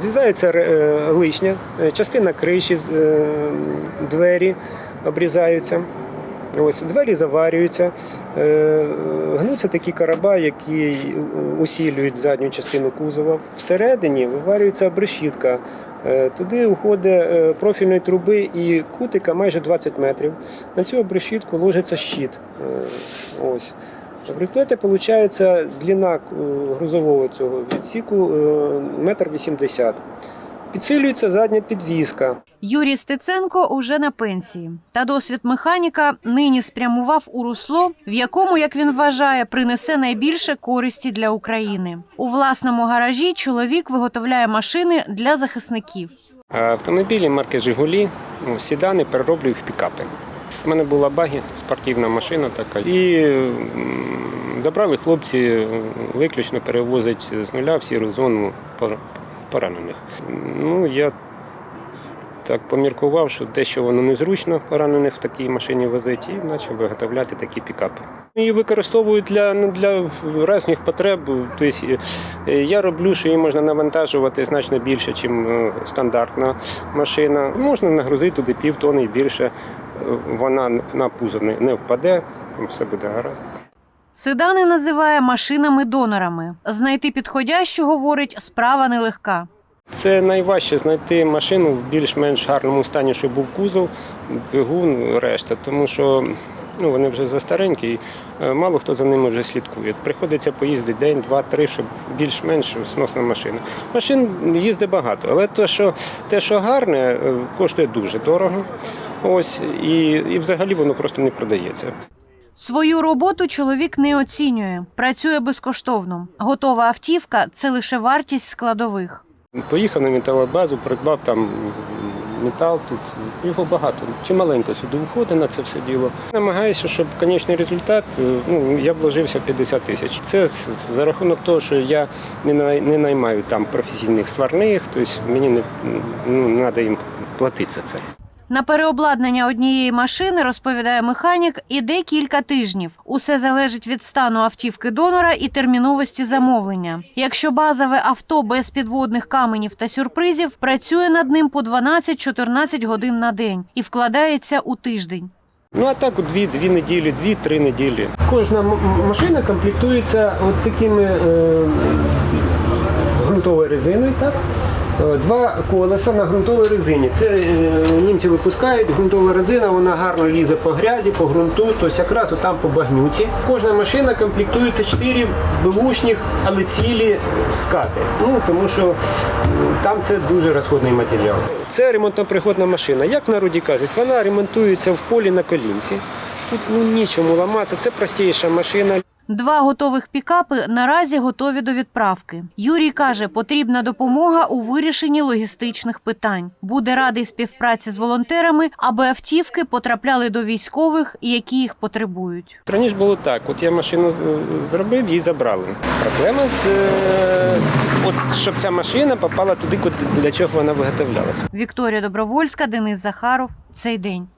Зрізається е, лишня, е, частина криші, е, двері обрізаються. Ось двері заварюються, гнуться такі короба, які усілюють задню частину кузова. Всередині виварюється обрешітка. Туди уходить профільної труби і кутика майже 20 метрів. На цю обрешітку ложиться щит. Ось. В результаті виходить длина е, грузового цього відсіку е, метр вісімдесят. Підсилюється задня підвізка. Юрій Стеценко уже на пенсії. Та досвід механіка нині спрямував у русло, в якому, як він вважає, принесе найбільше користі для України. У власному гаражі чоловік виготовляє машини для захисників. Автомобілі марки Жигулі, ну, сідани перероблюю в пікапи. У мене була багі, спортивна машина така. І забрали хлопці е, виключно перевозить з нуля в сіру зону поранених. Ну, я так поміркував, що дещо воно незручно поранених в такій машині возити, і почав виготовляти такі пікапи. Її використовують для, ну, для різних потреб. Тобто, е, я роблю, що її можна навантажувати значно більше, ніж стандартна машина. Можна нагрузити туди півтони і більше. Е, Вона на пузо не впаде, все буде гаразд. Седани називає машинами-донорами. Знайти підходящу, говорить, справа нелегка. Це найважче знайти машину в більш-менш гарному стані, щоб був кузов, двигун, решта, тому що ну, вони вже застаренькі, і е, мало хто за ними вже слідкує. Приходиться поїздити день, два, три, щоб більш-менш сносна машина. Машин їздить багато, але те, що, те, що гарне, е, коштує дуже дорого. Ось, і, і взагалі воно просто не продається. Свою роботу чоловік не оцінює, працює безкоштовно. Готова автівка це лише вартість складових. Поїхав на металобазу, придбав там метал, тут його багато. Чималенько сюди входить на це все діло. Намагаюся, щоб конечний результат, е, ну, я вложився в 50 тисяч. Це за рахунок того, що я не наймаю там професійних сварних, тобто мені не ну, треба їм платити за це. На переобладнання однієї машини, розповідає механік, іде кілька тижнів. Усе залежить від стану автівки донора і терміновості замовлення. Якщо базове авто без підводних каменів та сюрпризів працює над ним по 12-14 годин на день і вкладається у тиждень. Ну а так у дві, дві неділі, дві-три неділі. Кожна машина комплектується от такими е, ґрунтовою резиною. Так? Е, Два колеса на ґрунтовій резині. Це е, німці випускають. Ґрунтова резина, вона гарно лізе по грязі, по ґрунту, тобто якраз там по багнюці. Кожна машина комплектується 4 бушних, але цілі скати. Ну тому що там це дуже розходний матеріал. Це ремонтно-пригодна машина. Як в народі кажуть, вона ремонтується в полі на колінці. Тут ну нічому ламатися. Це простіша машина. Два готових пікапи наразі готові до відправки. Юрій каже, потрібна допомога у вирішенні логістичних питань. Буде радий співпраці з волонтерами, аби автівки потрапляли до військових, які їх потребують. Раніше було так: от я машину е, зробив, її забрали. Проблема з е, от щоб ця машина попала туди, куди для чого вона виготовлялася. Вікторія Добровольська, Денис Захаров. Цей день.